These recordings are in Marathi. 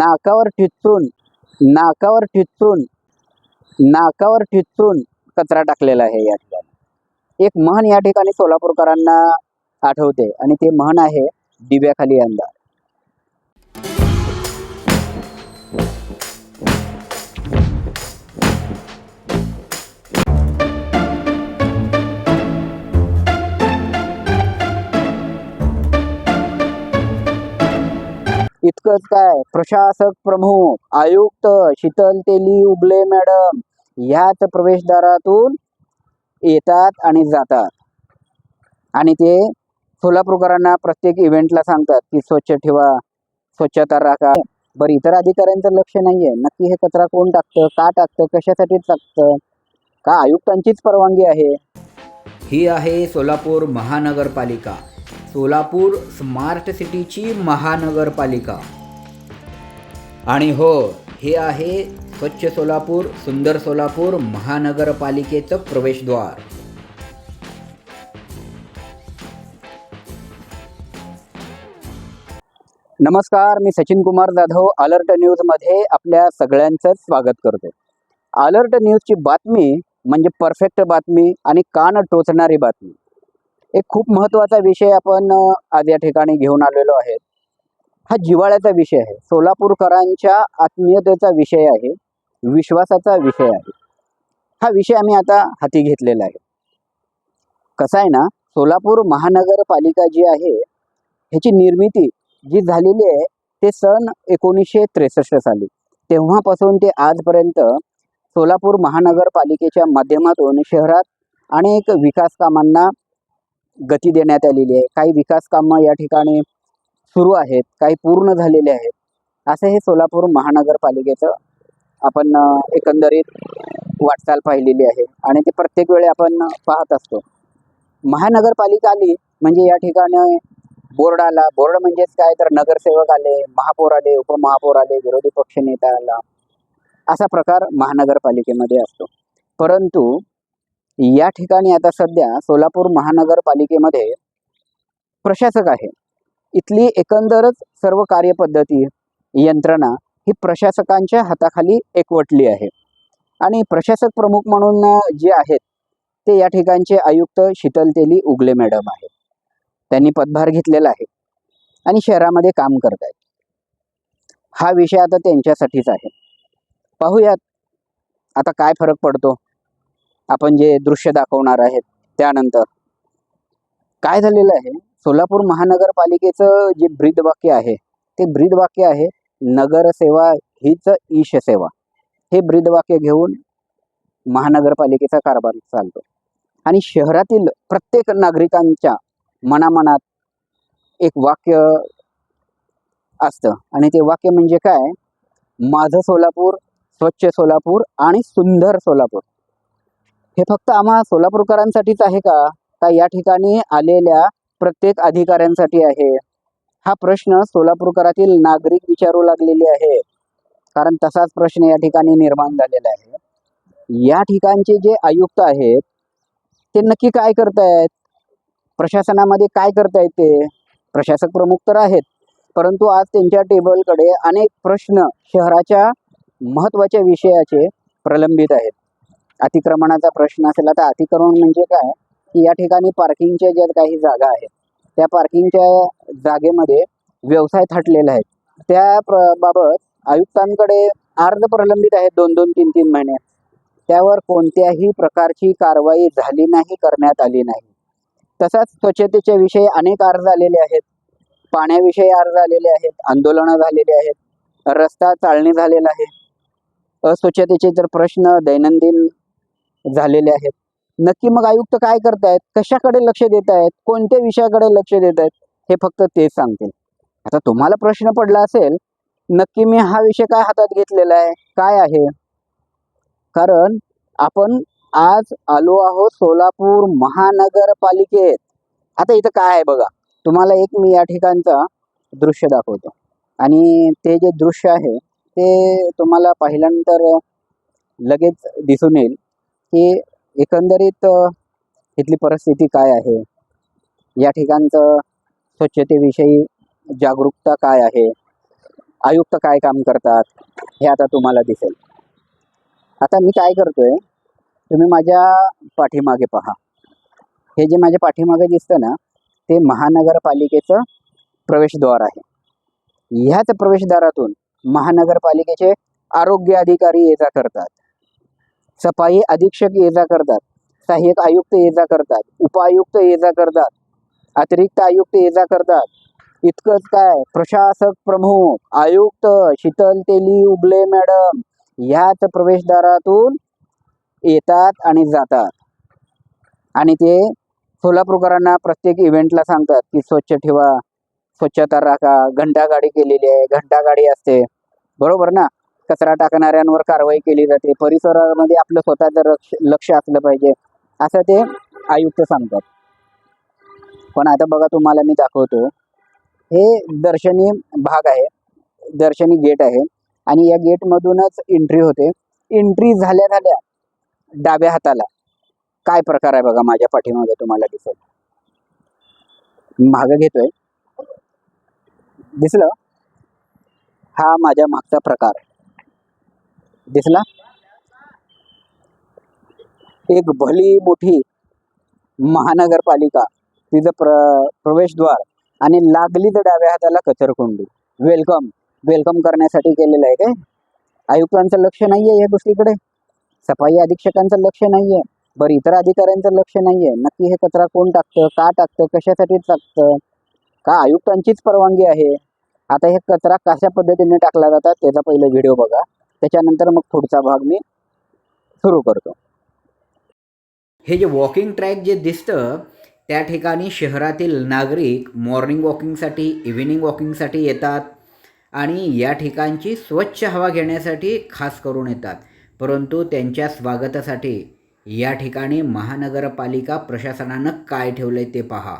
नाकावर ठिचून नाकावर ठिचून नाकावर ठिचून कचरा टाकलेला आहे या ठिकाणी. एक म्हण या ठिकाणी सोलापूरकरांना आठवते आणि ते म्हण आहे दिव्याखाली अंधार. इतकंच काय? प्रशासक प्रमुख आयुक्त शीतल तेली उबले मॅडम. ह्याच प्रवेशद्वारातून येतात आणि जातात. आणि ते सोलापूरकरांना प्रत्येक इव्हेंटला सांगतात की स्वच्छ ठेवा स्वच्छता राखा. बरं इतर अधिकाऱ्यांचं लक्ष नाहीये. नक्की हे कचरा कोण टाकतं? का टाकतं? कशासाठी टाकतं? का आयुक्तांचीच परवानगी आहे? ही आहे सोलापूर महानगरपालिका. सोलापूर स्मार्ट सिटीची महानगरपालिका. आणि हो हे आहे स्वच्छ सोलापूर सुंदर सोलापूर महानगरपालिकेचं प्रवेशद्वार. नमस्कार मी सचिन कुमार जाधव अलर्ट न्यूजमध्ये आपल्या सगळ्यांचं स्वागत करतो. अलर्ट न्यूजची बातमी म्हणजे परफेक्ट बातमी आणि कान टोचणारी बातमी. एक खूप महत्त्वाचा विषय आपण आज या ठिकाणी घेऊन आलेलो आहे. हा जिव्हाळ्याचा विषय आहे. सोलापूरकरांच्या आत्मीयतेचा विषय आहे. विश्वासाचा विषय आहे. हा विषय आम्ही आता हाती घेतलेला आहे. कसं आहे ना सोलापूर महानगरपालिका जी आहे ह्याची निर्मिती जी झालेली आहे ते सन एकोणीसशे त्रेसष्ट साली. तेव्हापासून ते आजपर्यंत सोलापूर महानगरपालिकेच्या माध्यमातून शहरात अनेक विकास कामांना गती देण्यात आलेली आहे. काही विकास कामं या ठिकाणी सुरू आहेत काही पूर्ण झालेले आहेत. असं हे सोलापूर महानगरपालिकेचं आपण एकंदरीत वाटचाल पाहिलेली आहे आणि ते प्रत्येक वेळी आपण पाहत असतो. महानगरपालिका आली म्हणजे या ठिकाणी बोर्ड आला. बोर्ड म्हणजेच काय? तर नगरसेवक आले महापौर आले उपमहापौर आले विरोधी पक्षनेता आला. असा प्रकार महानगरपालिकेमध्ये असतो. परंतु या ठिकाणी आता सध्या सोलापूर महानगरपालिकेमध्ये प्रशासक आहे. इथली एकंदरच सर्व कार्यपद्धती यंत्रणा ही प्रशासकांच्या हाताखाली एकवटली आहे. आणि प्रशासक प्रमुख म्हणून जे आहेत ते या ठिकाणचे आयुक्त शीतल तेली उगले मॅडम आहेत. त्यांनी पदभार घेतलेला आहे आणि शहरामध्ये काम करत आहेत. हा विषय आता त्यांच्यासाठीच आहे. पाहूयात आता काय फरक पडतो. आपण जे दृश्य दाखवणार आहेत त्यानंतर. काय झालेलं आहे? सोलापूर महानगरपालिकेचं जे ब्रीदवाक्य आहे ते ब्रीदवाक्य आहे नगरसेवा हीच ईश सेवा. हे ब्रीदवाक्य घेऊन महानगरपालिकेचा कारभार चालतो. आणि शहरातील प्रत्येक नागरिकांच्या मनामनात एक वाक्य असतं. आणि ते वाक्य म्हणजे काय? माझं सोलापूर स्वच्छ सोलापूर आणि सुंदर सोलापूर. हे फक्त आम्हा सोलापूरकरांसाठीच आहे का? का या ठिकाणी आलेल्या प्रत्येक अधिकाऱ्यांसाठी आहे. हा प्रश्न सोलापूरकरातील नागरिक विचारू लागलेले आहे. कारण तसाच प्रश्न या ठिकाणी निर्माण झालेला आहे. या ठिकाणचे जे आयुक्त आहेत ते नक्की काय करतायत? प्रशासनामध्ये काय करतायत ते? प्रशासक प्रमुख तर आहेत. परंतु आज त्यांच्या टेबलकडे अनेक प्रश्न शहराच्या महत्त्वाच्या विषयाचे प्रलंबित आहेत. अतिक्रमणाचा प्रश्न असेल आता अतिक्रमण म्हणजे काय? या ठिकाणी पार्किंगच्या ज्या काही जागा आहेत त्या पार्किंगच्या जागेमध्ये व्यवसाय थाटलेला आहे त्या प्र बाबत आयुक्तांकडे अर्ज प्रलंबित आहेत दोन दोन तीन तीन महिने. त्यावर कोणत्याही प्रकारची कारवाई झाली नाही करण्यात आली नाही. तसाच स्वच्छतेच्या विषयी अनेक अर्ज आलेले आहेत. पाण्याविषयी अर्ज आलेले आहेत आंदोलनं झालेली आहेत रस्ता चालणी झालेला आहे. अस्वच्छतेचे तर प्रश्न दैनंदिन झालेले आहेत नक्की मग आयुक्त काय करतायत? कशाकडे लक्ष देत आहेत कोणत्या विषयाकडे लक्ष देत आहेत हे फक्त तेच सांगतील. आता तुम्हाला प्रश्न पडला असेल नक्की मी हा विषय काय हातात घेतलेला आहे? काय आहे? कारण आपण आज आलो आहोत सोलापूर महानगरपालिकेत. आता इथं काय आहे बघा? तुम्हाला एक मी या ठिकाणचा दृश्य दाखवतो. आणि ते जे दृश्य आहे ते तुम्हाला पाहिल्यानंतर लगेच दिसून येईल की एकंदरीत इथली परिस्थिती काय आहे? या ठिकाणचं स्वच्छतेविषयी जागरूकता काय आहे? आयुक्त काय काम करतात? हे आता तुम्हाला दिसेल. आता मी काय करतोय तुम्ही माझ्या पाठीमागे पहा. हे जे माझ्या पाठीमागे दिसतं ना ते महानगरपालिकेचं प्रवेशद्वार आहे. ह्याच प्रवेशद्वारातून महानगरपालिकेचे आरोग्य अधिकारी ये करतात. सफाई अधीक्षक ये जा करतात सहाय्यक आयुक्त ये जा करतात उपायुक्त ये जा करतात अतिरिक्त आयुक्त ये जा करतात. इतकंच काय प्रशासक प्रमुख आयुक्त शीतल तेली उबले मॅडम ह्याच प्रवेशद्वारातून येतात आणि जातात. आणि ते सोलापूरकरांना प्रत्येक इव्हेंटला सांगतात की स्वच्छ ठेवा स्वच्छता राखा घंटा गाडी केलेली आहे घंटा गाडी असते. बरोबर ना? कचरा टाकणाऱ्यांवर कारवाई केली जाते. परिसरामध्ये आपलं स्वतःचं लक्ष लक्ष असलं पाहिजे असं ते आयुक्त सांगतात. पण आता बघा तुम्हाला मी दाखवतो. हे दर्शनी भाग आहे दर्शनी गेट आहे आणि या गेटमधूनच एंट्री होते. एंट्री झाल्या झाल्या डाव्या हाताला. काय प्रकार आहे बघा माझ्या पाठीमागे तुम्हाला दिसेल. मागं घेतोय. दिसलं? हा माझ्या मागचा प्रकार. दिसला? एक भली मोठी महानगरपालिका तिचं प्र प्रवेशद्वार आणि लागलीच डाव्या हाताला कचरकुंडी. वेलकम वेलकम करण्यासाठी केलेलं आहे काय? आयुक्तांचं लक्ष नाही आहे या गोष्टीकडे. सफाई अधीक्षकांचं लक्ष नाही आहे बरं इतर अधिकाऱ्यांचं लक्ष नाही आहे नक्की हे कचरा कोण टाकतं? का टाकतं? कशासाठी टाकतं? का आयुक्तांचीच परवानगी आहे? आता हे कचरा कशा पद्धतीने टाकला जातात? त्याचा पहिला व्हिडिओ बघा. त्याच्यानंतर मग पुढचा भाग मी सुरू करतो. हे जे वॉकिंग ट्रॅक जे दिसतं त्या ठिकाणी शहरातील नागरिक मॉर्निंग वॉकिंगसाठी इव्हिनिंग वॉकिंगसाठी येतात आणि या ठिकाणची स्वच्छ हवा घेण्यासाठी खास करून येतात. परंतु त्यांच्या स्वागतासाठी या ठिकाणी महानगरपालिका प्रशासनानं काय ठेवलंय ते पहा.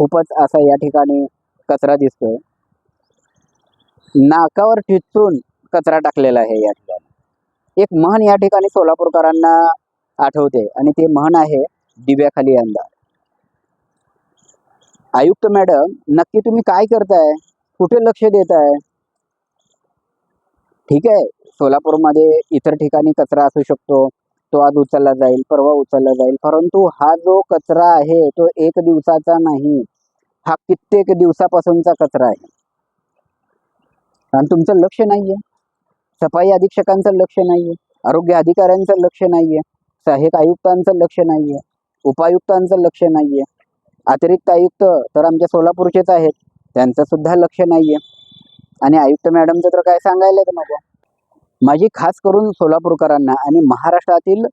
खूपच असा या ठिकाणी कचरा दिसतोय. नाकावर ठिचून कचरा टाकलेला आहे या ठिकाणी. एक म्हण या ठिकाणी सोलापूरकरांना आठवते आणि ते म्हण आहे दिव्याखाली अंधार आयुक्त मॅडम नक्की तुम्ही काय करताय? कुठे लक्ष देताय? ठीक आहे सोलापूरमध्ये इतर ठिकाणी कचरा असू शकतो. तो आज उचलला जाईल परवा उचलला जाईल. परंतु हा जो कचरा आहे तो एक दिवसाचा नाही. हा कित्येक दिवसापासूनचा कचरा आहे. आणि तुमचं लक्ष नाहीये. सफाई अधीक्षकांचं लक्ष नाहीये. आरोग्य अधिकाऱ्यांचं लक्ष नाहीये. सहाय्यक आयुक्तांचं लक्ष नाहीये. उपायुक्तांचं लक्ष नाहीये. अतिरिक्त आयुक्त तर आमच्या सोलापूरचेच आहेत. त्यांचं सुद्धा लक्ष नाहीये. आणि आयुक्त मॅडमचं तर काय सांगायलाच नको. माझी खास करून सोलापूरकरांना आणि महाराष्ट्रातील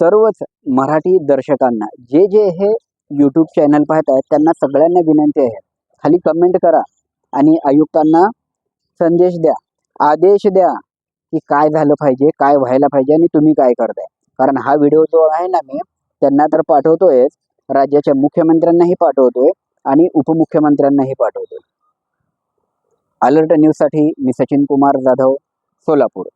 सर्वच मराठी दर्शकांना जे जे हे यूट्यूब चॅनल पाहत आहेत त्यांना सगळ्यांना विनंती आहे. खाली कमेंट करा आणि आयुक्तांना संदेश द्या आदेश द्या की काय झालं पाहिजे काय व्हायला पाहिजे आणि तुम्ही काय करताय. कारण हा व्हिडिओ जो आहे ना मी त्यांना तर पाठवतोयच राज्याच्या मुख्यमंत्र्यांनाही पाठवतोय आणि उपमुख्यमंत्र्यांनाही पाठवतोय. अलर्ट न्यूजसाठी मी सचिन कुमार जाधव. सोलापूर.